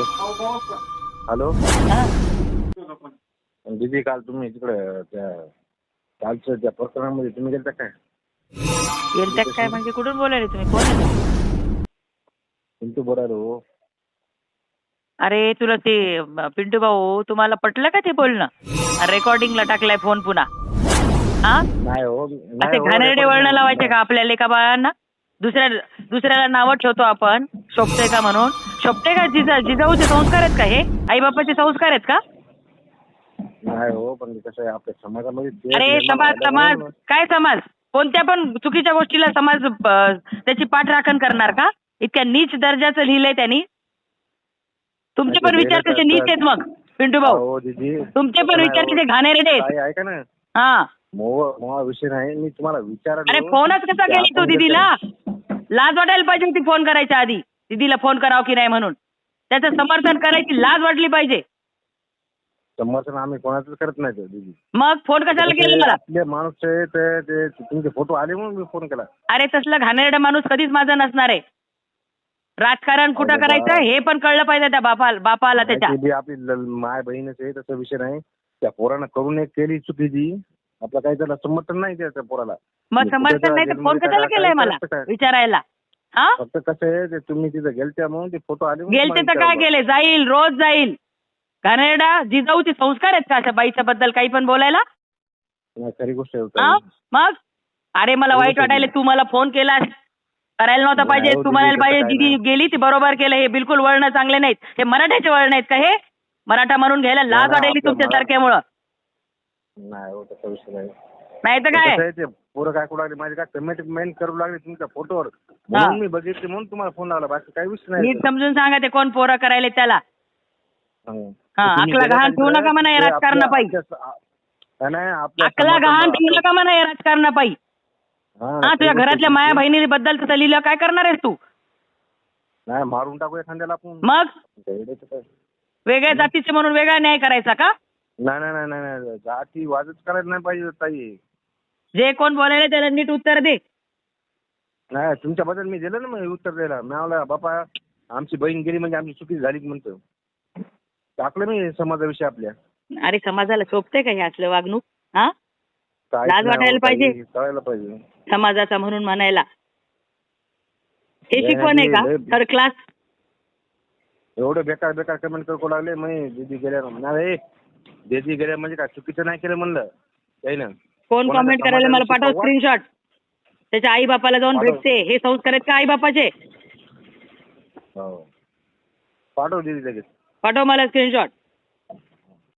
Hello. दीदी काल तुम्ही तिकडे त्या कालच्या त्या प्रकरणामध्ये तुम्ही गेलता काय? गेलत्या काय? म्हणजे कुठून बोलायले तुम्ही? कोण? पिंटू बोरार हो. अरे तुला ते पिंटू भाऊ तुम्हाला पटलं का ते बोलणं? रेकॉर्डिंगला टाकलाय फोन पुन्हा. हा? नाही हो नाही असे हो, घाणेरडे वळण नाही. लावायचे का आपल्या लेखा बाळांना? दुसऱ्या दुसऱ्याला नावं ठेवतो आपण. शोभते का म्हणून. शोभते का जिजा जिजाऊचे संस्कार आहेत का हे? आई बापाचे संस्कार आहेत का? नाही हो पण कसं आहे आपल्या समाजामध्ये अरे निर्माण समाज समाज. काय समाज? कोणत्या पण चुकीच्या गोष्टीला समाज त्याची पाठराखण करणार का? इतक्या नीच दर्जाचं लिहिलंय त्यांनी. तुमचे पण विचार कसे नीच आहेत मग पिंटू भाऊ? हो दीदी तुमचे पण विचार हो. किती घाणेरडे आहेत? ताई, ऐका ना. हा. मोह मोहा विषय नाही मी तुम्हाला विचारलो. अरे फोनच कसा केला तू दीदीला? लाज वाटायला पाहिजे होती फोन करायच्या आधी. दीदीला फोन करावं की नाही म्हणून. त्याचं समर्थन करायची लाज वाटली पाहिजे. समर्थन आम्ही कोणाचंच करत नाही दीदी. मग फोन कशाला केला मला आपले माणूस आहे ते ते- तुमचे फोटो आले म्हणून मी फोन केला. अरे तसलं घाणेरडा माणूस कधीच माझा नसणार आहे. राजकारण कुठं अरे करायचं. हे पण कळलं पाहिजे त्या बापाला बापाला त्याच्या. ते बी आपली ल- माय बहीणच आहे तसा विषय नाही. त्या पोरानं करून एक केली चुकीची आपलं काही त्याला समर्थन नाही त्या त्या पोराला मग समर्थन नाही तर फोन कशाला केलाय मला? विचारायला? हा? फक्त कसं आहे ते तुम्ही तिथं गेलत्या म्हणून ते फोटो आले गेलते तर काय. गेले? जाईल रोज जाईल. घाणेरडा जिजाऊचे संस्कार आहेत का अशा बाईच्या बद्दल काही पण बोलायला? खरी गोष्ट. मग? अरे मला वाईट. वाटायला तू मला फोन केलास. करायला नव्हता पाहिजे हो, तू म्हणायला पाहिजे दीदी. गेली ती बरोबर केलं हे बिलकुल वळणं चांगले नाहीत. हे मराठ्याचे वळण आहेत का हे? मराठा म्हणून घ्यायला लाज वाटायली तुमच्या सारख्यामुळं नाही हो तसा विषय नाही नाही तर ते काय? कसं आहे ते पोरं काय करू लागले माझे काय कमेंट मेन करू लागले तुमच्या फोटोवर म्हणून मी बघितले म्हणून तुम्हाला फोन लावला. बाकी काही विषय नाही. नीट समजून सांगा ते कोण पोरं करायले त्याला. हं. हा, तर तुम्ही गेल्या का ठेवू? नका म्हणा या ते आपल्या- राजकारणापायी. आपल्या- नाही आपल्या अकला गहाण ठेवू नका म्हणा या राजकारणापायी हा, हा तुझ्या घरातल्या. माया बहिणीबद्दल तसं लिहिलं काय करणार आहेस तू? नाही मारून टाकू एखाद्याला आपण. मग? वेड्याचं काय? वेगळ्या जातीचे म्हणून वेगळा न्याय करायचा का? नाही नाही नाही नाही नाही. जाती वाजच करायला नाही पाहिजे ताई. जे कोण बोलायला त्याला नीट उत्तर दे. नाही तुमच्याबद्दल मी दिलं ना मग उत्तर द्यायला. मी म्हणला बापा आमची बहीण गेली म्हणजे आमची चुकी झाली म्हणतो. टाकलं मी समाजाविषयी आपल्या. अरे समाजाला शोभते का हे असलं वागणूक? हा? काहीच लाज नाही वाटायला हो ताई, पाहिजे. कळायला पाहिजे. समाजाचा म्हणून म्हणायला. हे लय शिकवण आहे का? लय- थर्ड क्लास एवढं बेकार बेकार कमेंट करू लागले म्हणे दीदी गेल्या नाही दीदी गेल्या म्हणजे काय चुकीचं नाही केलं म्हणलं? काही ना कोण कोणाच्या कमेंट करायला मला पाठव समाजाविषयी स्क्रीनशॉट त्याच्या आई बापाला जाऊन पाठव. भेटते. हे संस्कार आहेत का आई बापाचे हो. पाठव दीदी लगेच. पाठव मला स्क्रीनशॉट